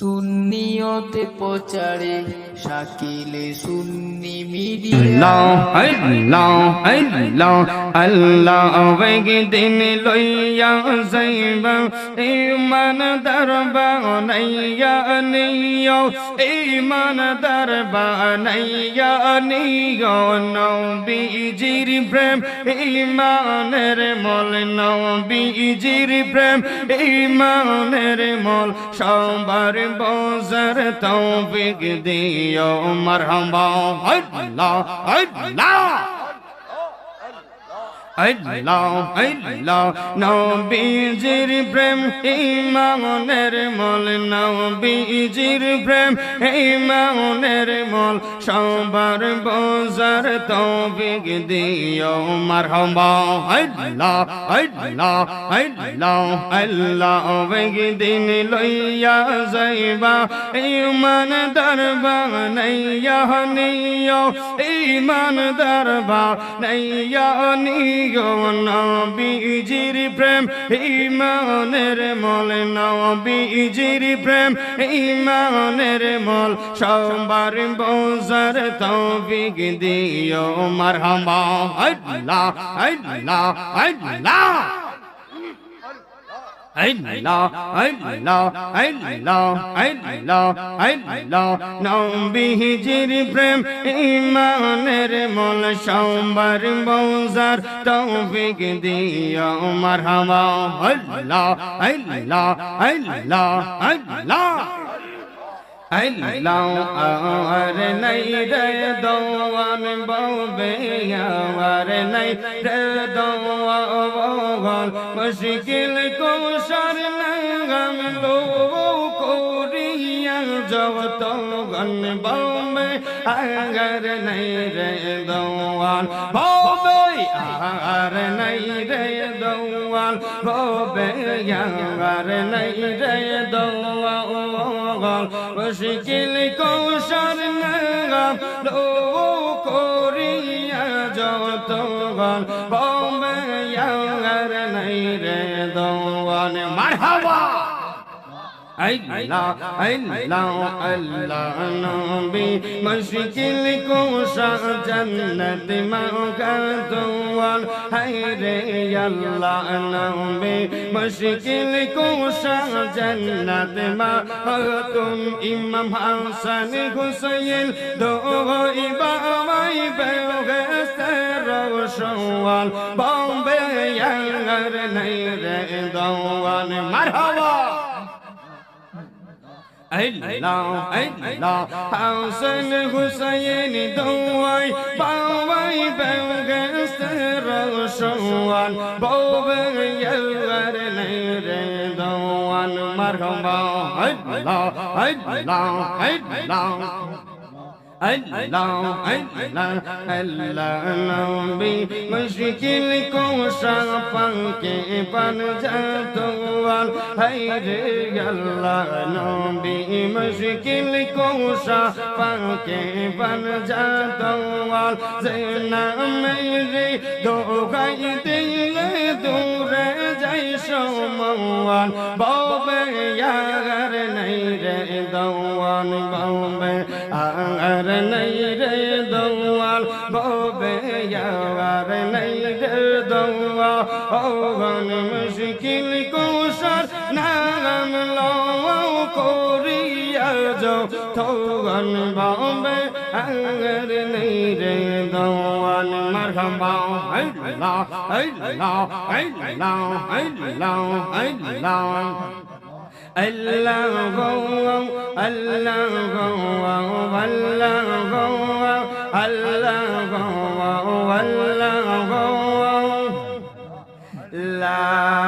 সুন্নিয়তে প্রচারে শাকিলে সুন্নি মিডিয়া। আল্লাহ আল্লাহ আল্লাহ দিন লইয়া যাইবা ইমান দরবা নাইয়া নিও ইমান দরবা নাইয়া নিও, নবীজির প্রেম ইমানের মল, নবীজির প্রেম ইমানের মল, সবার বজার তৌফিক দিও মারহাবা আল্লাহ আল্লাহ। আল্লাহ আল্লাহ, নবীজির প্রেম ইমানের মল, নবীজির প্রেম ইমানের মল, সবার বজার তৌফিক দিও মারহাবা। আল্লাহ আল্লাহ আল্লাহ আল্লাহ দিন লইয়া যাইবা, ইমান দরবা নাইয়া নিও, ইমান দরবা নাইয়া নিও। নবীজির প্রেম ইমানের মল, নবীজির প্রেম ইমানের মল। সবার বজার তৌফিক দিও মারহাবা। আল্লাহ আল্লাহ আল্লাহ আল্লাহ আল্লাহ আল্লাহ আল্লাহ আল্লাহ নবীজির প্রেম ইমানের মল সোমবার বৌজার তৌফিক দিও মারহাবা আল্লাহ আল্লাহ আল্লাহ আল্লাহ अलाऊं आर नई रे दो में बे आर नई रे दो मुश्किल को शर नंगम लो जाओ तो गन बम्बे अगर नहीं रे दौवान बोबे अगर नहीं रे दौवान बोबे अगर नहीं रे दौवान मुश्किल को शरणगा लो कोरिया जाओ तो गन बम्बे अगर नहीं रे दौवान मरहबा আল্লাহ আল্লাহ আল্লাহ নবী, মুশকিল কোশা জন্নত মাওকা দুয়াল হায় রে আল্লাহ নবী, মুশকিল কোশা জন্নত মা তুম ইমাম হাসান হুসাইন দো ইবামাই বেগস্তে রোশওয়াল। বম্বে ইয়ার নাই রে দোয়ান মারহাবা! Allah, Allah, Hassan Hussein Dawai, Bawai Bengas Roshan, Bawai Yelver Nere Dawan, Marhaba, Allah, Allah, Allah. اللہ اللہ اللہ نبی مشکل کو شفن کے بن جا دوال ہے رے اللہ نبی مشکل کو شفن کے بن جا دوال زنا میرے دو گئی دل دور جائے شو موال بابے یار نہیں رے دوان দৌয়া অগন মুশকিল কৌশল নাম লও করিয়া যাও থৌগন বাম্বে আঙ্গর নেই রে দৌয়ান মারহাবা আল্লাহ আল্লাহ আল্লাহ আল্লাহ আল্লাহ اللہ گو اللہ گو اللہ گو اللہ گو